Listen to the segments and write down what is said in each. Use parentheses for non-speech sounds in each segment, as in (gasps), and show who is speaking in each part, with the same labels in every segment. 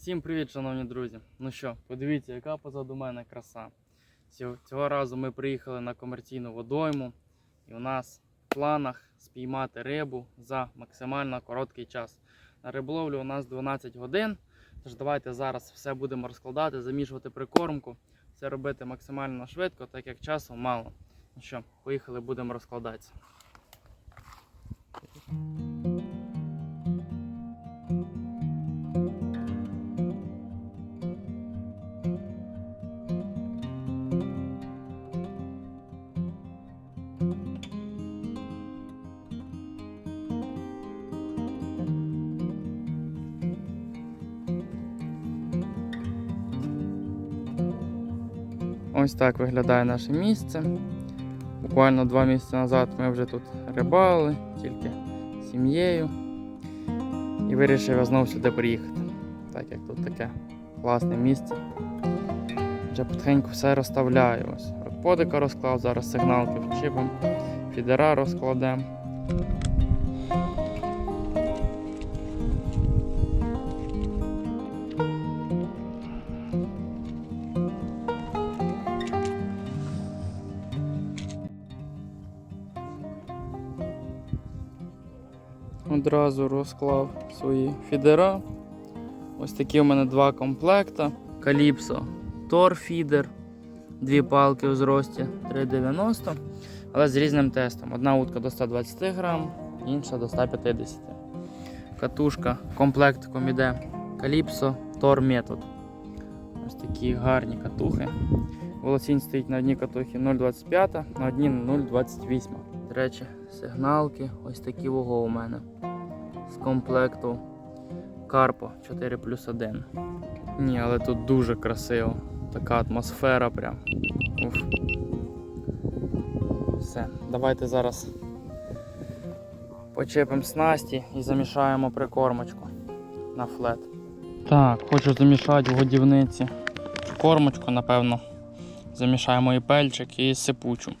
Speaker 1: Всім привіт, шановні друзі! Ну що, подивіться, яка позаду мене краса. Цього, разу ми приїхали на комерційну водойму, і у нас в планах спіймати рибу за максимально короткий час. На риболовлю у нас 12 годин. Тож давайте зараз все будемо розкладати, замішувати прикормку, все робити максимально швидко, так як часу мало. Ну що, поїхали, будемо розкладатися. Ось так виглядає наше місце. Буквально два місяці назад ми вже тут рибали, тільки з сім'єю. І вирішив я знову сюди приїхати. Так як тут таке класне місце. Вже потихеньку все розставляю. Ось Родподика розклав, зараз сигналки вчипом, фідера розкладемо. Одразу розклав свої фідера. Ось такі у мене два комплекта. Каліпсо Тор фідер. Дві палки у зрості 3,90, але з різним тестом. Одна утка до 120 грам, інша до 150. Катушка комплектиком іде Calypso Tor Method. Ось такі гарні катухи. Волосінь стоїть на одній катухі 0,25, на одній 0,28. До речі, сигналки ось такі вого у мене. Комплекту Карпо 4 плюс 1. Ні, але тут дуже красиво. Така атмосфера прям. Уф. Все, давайте зараз почепимо снасті і замішаємо прикормочку на флет. Так, хочу замішати в годівниці кормочку, напевно. Замішаємо і пельчик, і сипучу.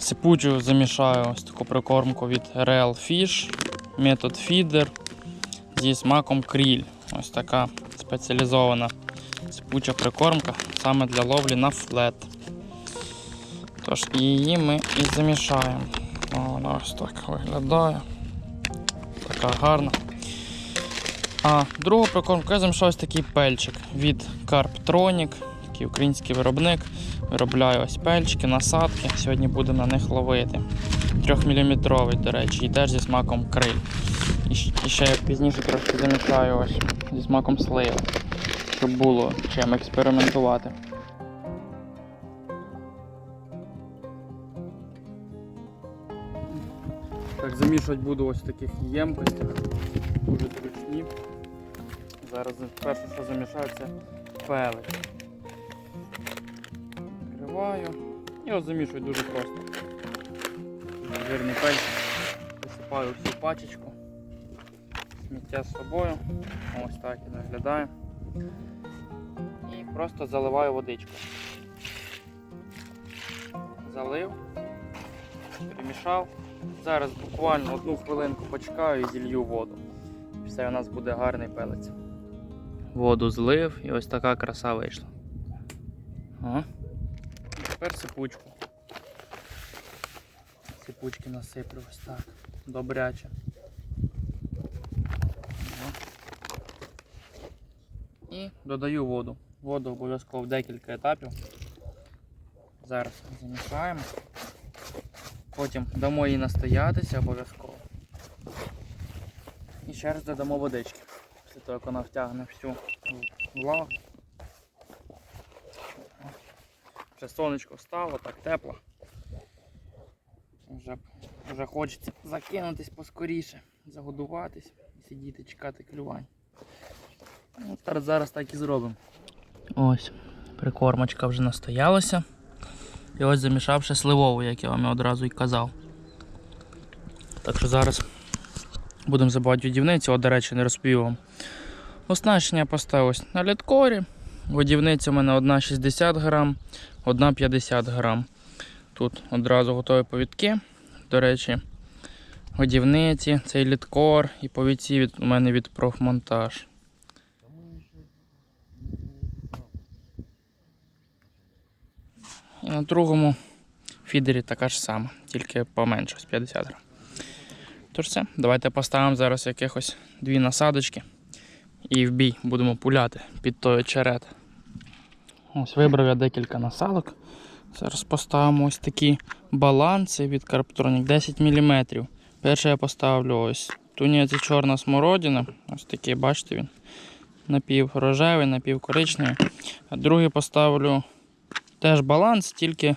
Speaker 1: Сипучу замішаю ось таку прикормку від Real Fish, метод Feeder зі смаком кріль. Ось така спеціалізована сипуча прикормка саме для ловлі на флет. Тож її ми і замішаємо. О, Вона ось так виглядає. Така гарна. А другу прикормку я замішав ось такий пельчик від Carptronic, такий український виробник. Виробляю ось пельчики, насадки. Сьогодні будемо на них ловити. 3-мм, до речі, і теж зі смаком криль. І ще пізніше трошки замішаю ось зі смаком сливи, щоб було чим експериментувати. Так, замішувати буду ось в таких ємкостях. Дуже зручні. Зараз перше, що замішаю, це пелець. Відкриваю. І ось замішую дуже просто. Жирний. Висипаю всю пачечку. Сміття з собою. Ось так і виглядає. І просто заливаю водичку. Залив, перемішав. Зараз буквально одну хвилинку почекаю і зілью воду. Все, у нас буде гарний пелець. Воду злив і ось така краса вийшла. Ага. Тепер сипучку. Сипучки насиплю ось так. Добряче. І додаю воду. Воду обов'язково в декілька етапів. Зараз замішаємо. Потім дамо їй настоятися обов'язково. І ще раз додамо водички. Після того, як вона втягне всю влагу. Вже сонечко встало, так тепло. Вже, хочеться закинутись поскоріше, загодуватись сидіти, чекати клювань. Ну, зараз, так і зробимо. Ось, прикормочка вже настоялася. І ось замішавши сливову, як я вам одразу і казав. Так що зараз будемо забивати водівницю. От, до речі, не розповів вам. Оснащення поставив ось на літкорі. Водівниця у мене одна 60 грам, одна 50 грам. Тут одразу готові повідки до речі, годівниці, цей літкор і повіці від, у мене від профмонтаж. І на другому фідері така ж сама, тільки поменше, з 50 грам. Тож все, давайте поставимо зараз якихось дві насадочки і в бій будемо пуляти під той очерет. Ось вибрав я декілька насадок. Зараз поставимо ось такі баланси від Carptronic 10 мм. Перше я поставлю ось тунець чорна смородина. Ось такий, бачите він. Напіврожевий, напівкоричневий. А другий поставлю теж баланс, тільки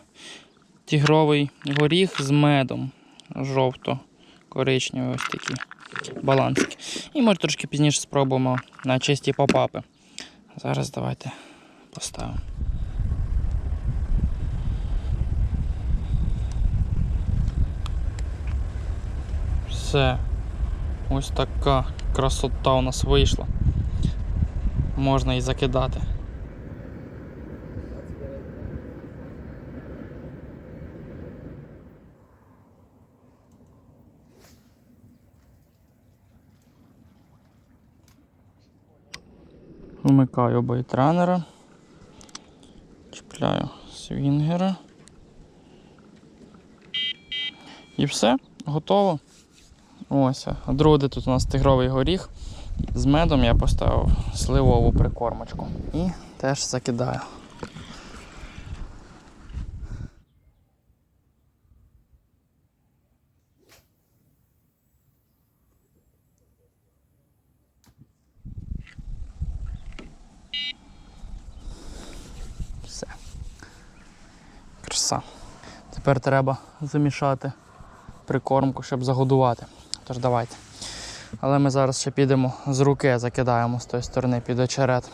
Speaker 1: тігровий горіх з медом. Жовто-коричневий ось такі балансики. І може трошки пізніше спробуємо на чисті попапи. Зараз давайте поставимо. Все. Ось така красота у нас вийшла. Можна і закидати. Вмикаю байтренера. Чіпляю свінгера. І все, готово. Ось, а другий тут у нас тигровий горіх. З медом я поставив сливову прикормочку. І теж закидаю. Все. Краса. Тепер треба замішати прикормку, щоб загодувати. Тож давайте. Але ми зараз ще підемо з руки, закидаємо з тої сторони під очерет.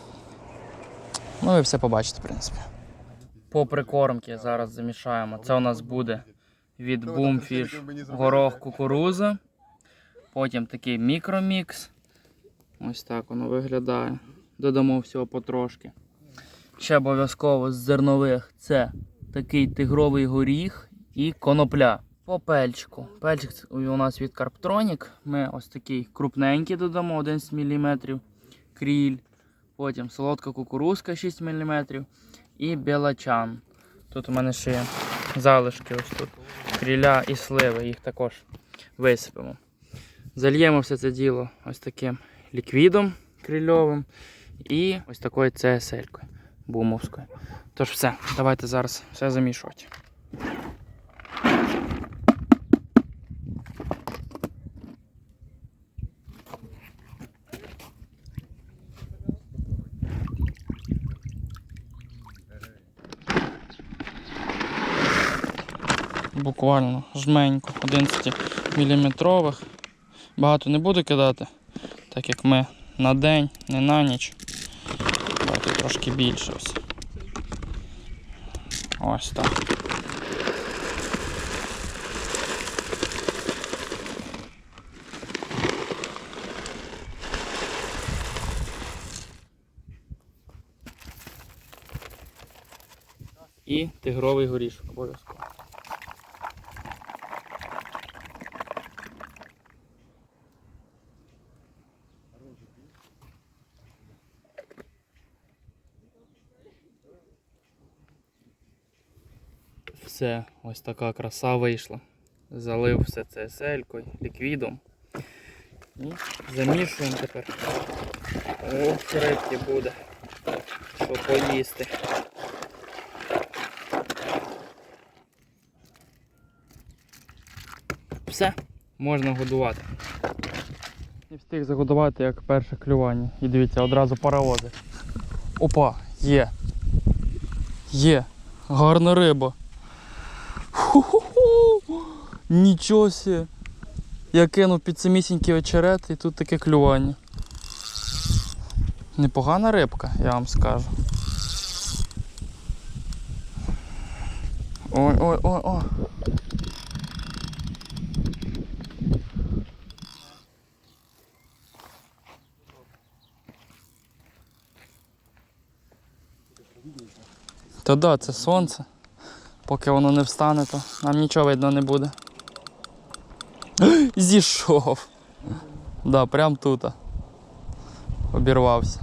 Speaker 1: Ну ви все побачите, в принципі. По прикормці зараз замішаємо. Це у нас буде від Boomfish горох кукуруза. Потім такий мікромікс. Ось так воно виглядає. Додамо всього потрошки. Ще обов'язково з зернових це такий тигровий горіх і конопля. По пельчику. Пельчик у нас від Carptronic. Ми ось такий крупненький додамо 11 мм. Кріль. Потім солодка кукурузка 6 мм. І белачан. Тут у мене ще є залишки ось тут. Кріля і сливи, їх також висипемо. Зальємо все це діло ось таким ліквідом крильовим і ось такою CSL-кою бумовською. Тож все, давайте зараз все замішувати. Буквально жменьку 11 мм. Багато не буду кидати, так як ми на день, не на ніч. Давайте трошки більше ось. Ось так. І тигровий горішок обов'язково. Все, ось така краса вийшла. Залив все це селькою, ліквідом. І замішуємо тепер. Ох, рибки буде. Що поїсти. Все, можна годувати. Не встиг загодувати як перше клювання. І дивіться, одразу паровози. Опа, є. Є. Гарна риба. Нічого сі. Я кинув під самісінький очерет і тут таке клювання. Непогана рибка, я вам скажу. Ой, ой, ой, ой. Та да, це сонце. Поки воно не встане, то нам нічого видно не буде. (gasps) Зійшов. Да, прям тут. Обірвався.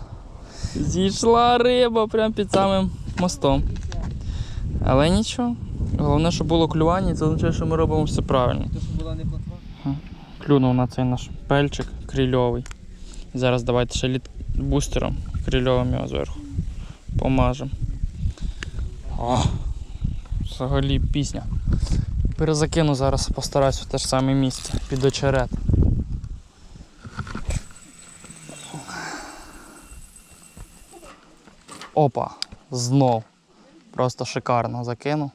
Speaker 1: Зійшла риба прям під самим мостом. Але нічого. Головне, щоб було клювання, і це означає, що ми робимо все правильно. Клюнув на цей наш пельчик крильовий. Зараз давайте ще літ бустером крильовим його зверху. Помажемо. О, взагалі пісня. Перезакину зараз, постараюсь в те ж саме місце під очерет. Опа, знов. Просто шикарно
Speaker 2: ну, вміє.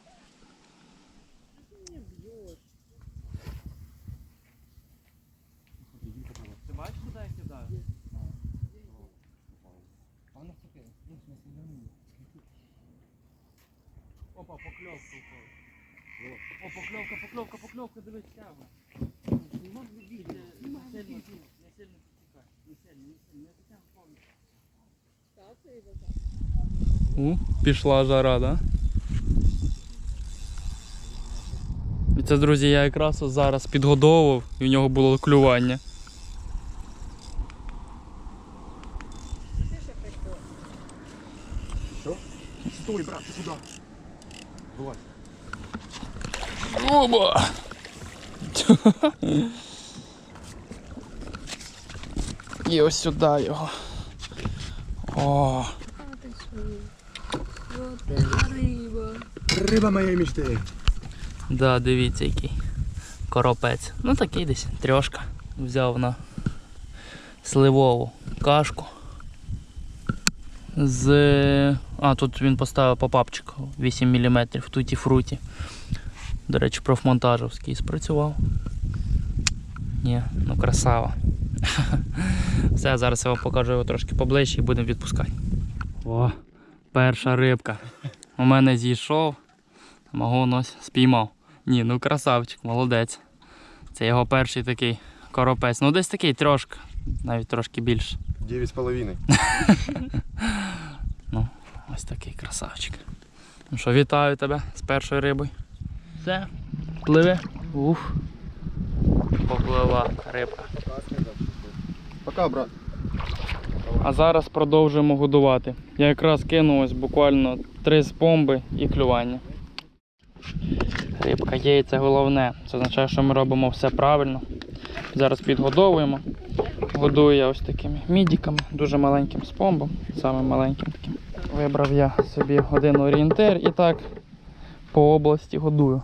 Speaker 2: Опа, покльовка упала. О, покльовка, покльовка, покльовка, дивись, тяга. Не можна бігти, не сильно, не сильно. Не сильно, не сильно, не повністю.
Speaker 1: У, пішла жара, да? І це, друзі, я якраз зараз підгодовував і в нього було клювання. І ось сюди його. О,
Speaker 3: риба.
Speaker 4: Рыба моей мечты.
Speaker 1: да, дивіться який. Коропець. Ну такий десь трьошка. Взяв на сливову кашку. З. А, тут він поставив попапчик 8 мм в туті фруті. До речі, профмонтажовський спрацював. Ні, ну красава. (laughs) Все, зараз я вам покажу його трошки поближче і будемо відпускати. О, перша рибка. У мене зійшов, магон ось спіймав. Ні, ну красавчик, молодець. Це його перший такий коропець. Ну десь такий трошки, навіть трошки більше.
Speaker 4: Девять с половиной. (laughs)
Speaker 1: Ось такий красавчик. Ну що, вітаю тебе з першою рибою. Все, пливе. Уф. Поплила рибка.
Speaker 4: Пока, брат.
Speaker 1: А зараз продовжуємо годувати. Я якраз кинув ось буквально три спомби і клювання. Рибка є головне. Це означає, що ми робимо все правильно. Зараз підгодовуємо. Годую я ось такими мідіками, дуже маленьким спомбом, самим маленьким таким. Вибрав я собі один орієнтир і так по області годую.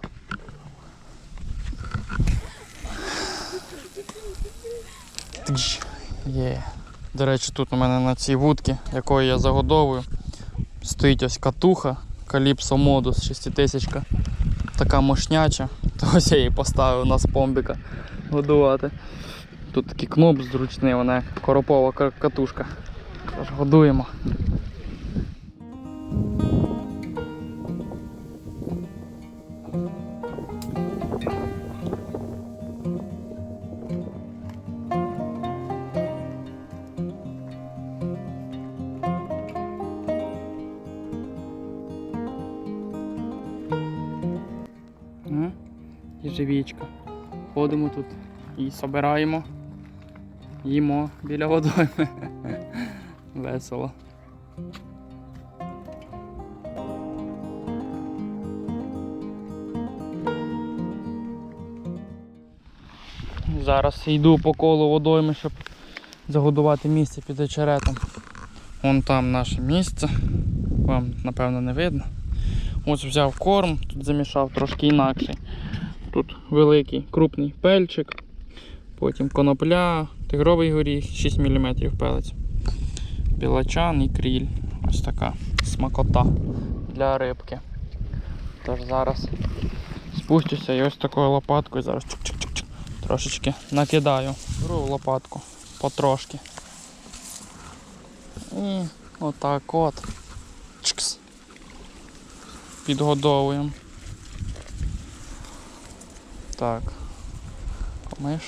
Speaker 1: Тдж. Є. До речі, тут у мене на цій вудці, якою я загодовую, стоїть ось катуха Calypso Modus 6000. Така мощняча. (laughs) То ось я її поставив на спомбіка годувати. Тут такий кноп зручний, вона коропова катушка. Тож годуємо. Їжевічка. Ходимо тут і собираємо. Їмо біля водойми. (laughs) Весело. Зараз йду по колу водойми, щоб загодувати місце під очеретом. Вон там наше місце. Вам напевно не видно. Ось взяв корм, тут замішав трошки інакший. Великий крупний пельчик, потім конопля, тигровий горіх, 6 мм пелець, білачан і кріль. Ось така смакота для рибки. Тож зараз спустюся і ось такою лопаткою зараз чик-чик-чик трошечки накидаю. Беру лопатку потрошки. І отак от. Чикс. Підгодовуємо. Так. Помиш.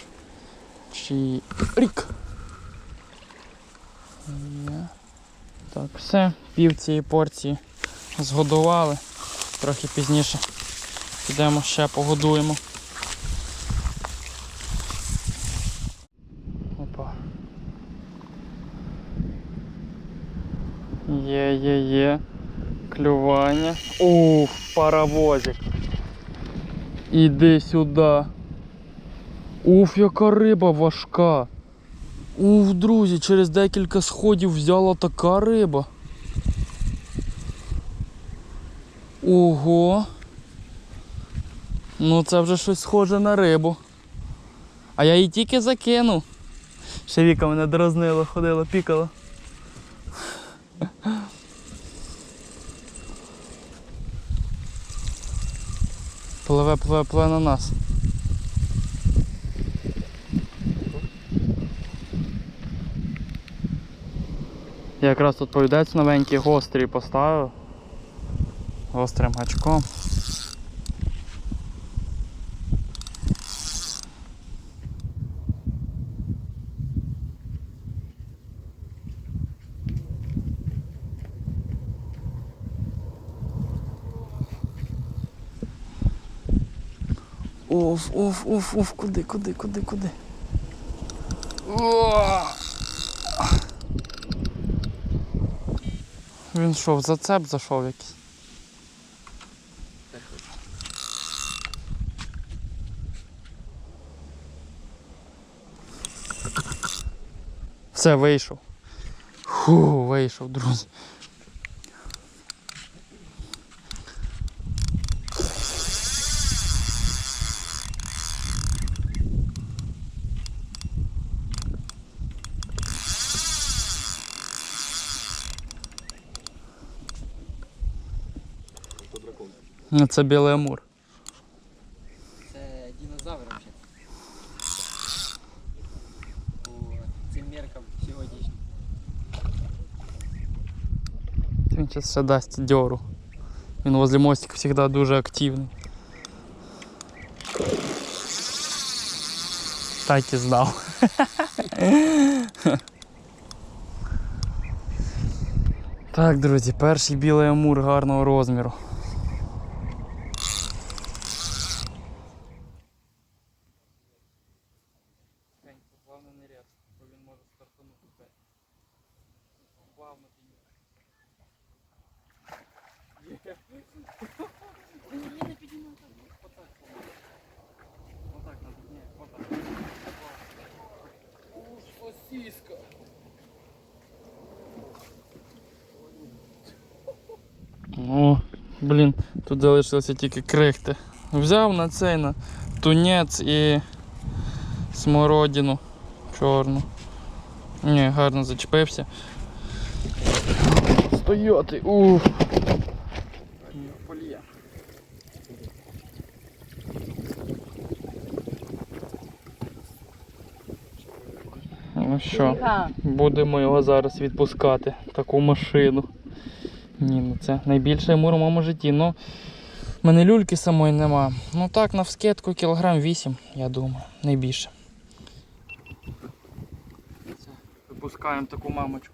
Speaker 1: Чи рік. Є. Так, все. Пів цієї порції згодували. Трохи пізніше підемо ще погодуємо. Опа. Є, є, є. клювання. Ух, паровозик. Іди сюди. Уф, яка риба важка. Ух, друзі, через декілька сходів взяла така риба. Ого. Ну це вже щось схоже на рибу. А я її тільки закинув. Ще Віка мене дразнила, ходила, пікала. Пливе, пливе, пливе на нас. Я якраз тут повідець новенький гострий поставив. Гострим гачком. Оф, оф, оф, оф, куди, куди, куди, куди. О! Він що, в зацеп зайшов якийсь? Все, вийшов. Фу, вийшов, друзі. Ну, Це білий амур.
Speaker 2: Це динозавр взагалі. По цим меркам сьогоднішнім.
Speaker 1: Він зараз ще дасть дьору. Він возле мостика завжди дуже активний. Так і знав. (laughs) Так, друзі, перший білий амур гарного розміру. Главное не рез, бо він може стартанути. Плавно Отак надо, ні, отак. Уж. О, блін, тут залишилося тільки крихти. Взяв на цей на тунець і смородину чорну. Ні, гарно зачепився. Стояти, ух. Полія. Ну що, будемо його зараз відпускати, таку машину. Ні, ну це найбільший мур у моєму житті. Ну, в мене люльки самої нема. Ну так, на вскидку кілограм 8, я думаю, найбільше. Випускаємо таку мамочку.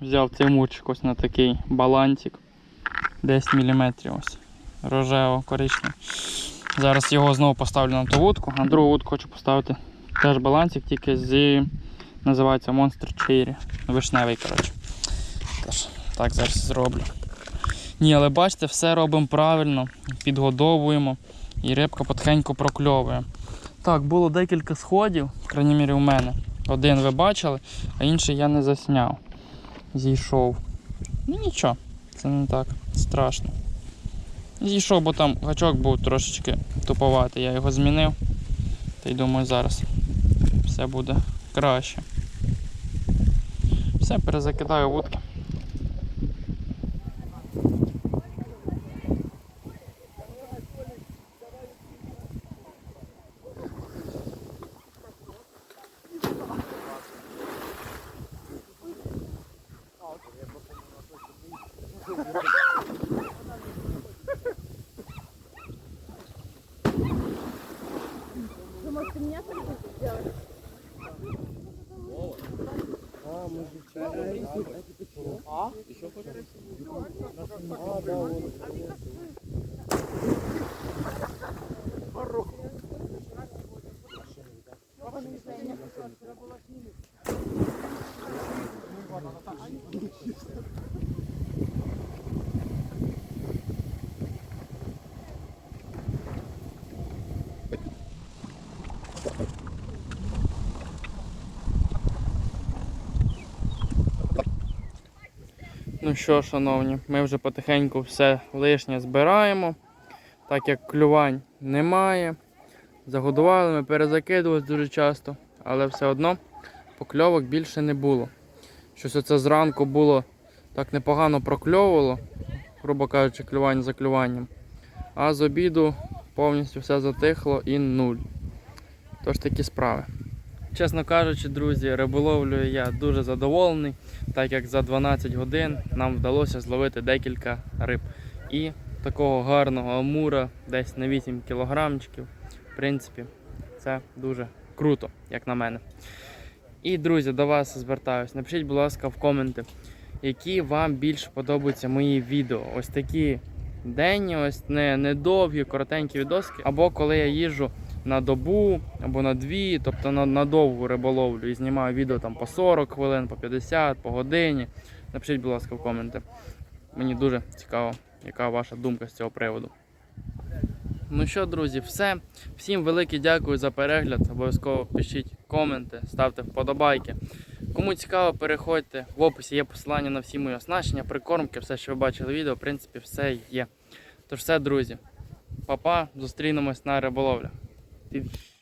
Speaker 1: Взяв цей мурчик ось на такий балансик. 10 мм ось. Рожево коричневий. Зараз його знову поставлю на ту вудку, а другу вудку хочу поставити теж балансик, тільки з називається Monster Cherry. Вишневий, коротше. Тож, так зараз зроблю. Ні, але бачите, все робимо правильно, підгодовуємо і рибка потихеньку прокльовує. Так, було декілька сходів, в мірі у мене. Один ви бачили, а інший я не засняв. Зійшов. Ну нічого, це не так страшно. Зійшов, бо там гачок був трошечки туповатий, я його змінив. Та й думаю, зараз все буде краще. Все, перезакидаю вудки. может, ты
Speaker 3: меня там будешь делать? А, мы же. А? Еще хочешь? А, Thank you.
Speaker 1: Ну що, шановні, ми вже потихеньку все лишнє збираємо, так як клювань немає. Загодували ми, перезакидували дуже часто, але все одно покльовок більше не було. Щось оце зранку було так непогано прокльовувало, грубо кажучи, клювання за клюванням. А з обіду повністю все затихло і нуль. Тож такі справи. Чесно кажучи, друзі, риболовлею я дуже задоволений, так як за 12 годин нам вдалося зловити декілька риб. І такого гарного амура, десь на 8 кілограмчиків. В принципі, це дуже круто, як на мене. І, друзі, до вас звертаюсь. Напишіть, будь ласка, в коменти, які вам більше подобаються мої відео. Ось такі денні, ось не, не коротенькі відоски, або коли я їжджу на добу або на дві, тобто на, на довгу риболовлю і знімаю відео там по 40 хвилин, по 50, по годині. Напишіть, будь ласка, в коменти. Мені дуже цікаво, яка ваша думка з цього приводу. Ну що, друзі, все. Всім велике дякую за перегляд. Обов'язково пишіть коменти, ставте вподобайки. Кому цікаво, переходьте. В описі є посилання на всі мої оснащення, прикормки, все, що ви бачили відео, в принципі, все є. Тож все, друзі. Па-па, зустрінемось на риболовлях. Did